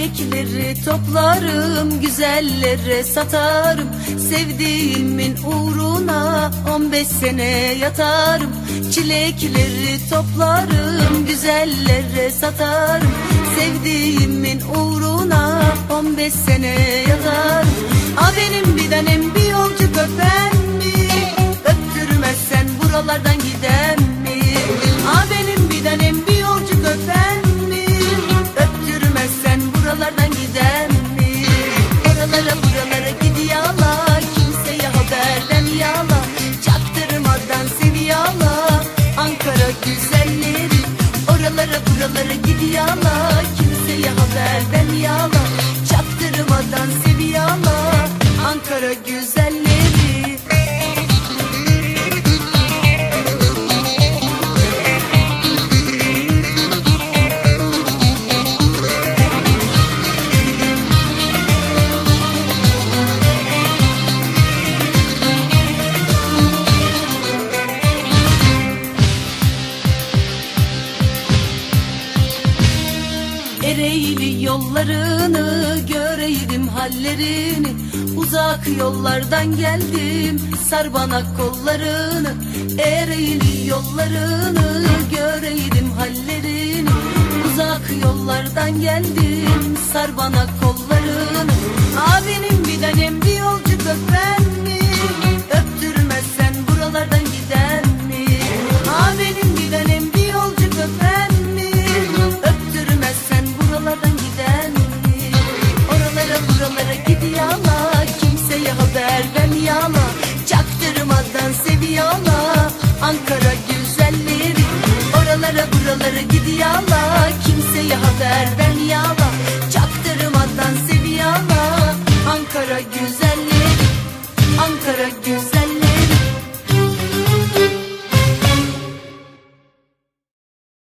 Çilekleri toplarım güzellere satarım. Sevdiğimin uğruna 15 sene yatarım. Çilekleri toplarım güzellere satarım. Sevdiğimin uğruna 15 sene yatarım. A benim bir tanem bir Oralara buralara gidiyorlar Kimseye haberden yala Çaktırmadan seviyorlar. Ankara güzelleri Ereğli yollarını göreydim hallerini. Uzak yollardan geldim sar bana kollarını. Ereğli yollarını göreydim hallerini. Uzak yollardan geldim sar bana kollarını. Abinin buralara gidiyorlar Kimseye haber vermiyorlar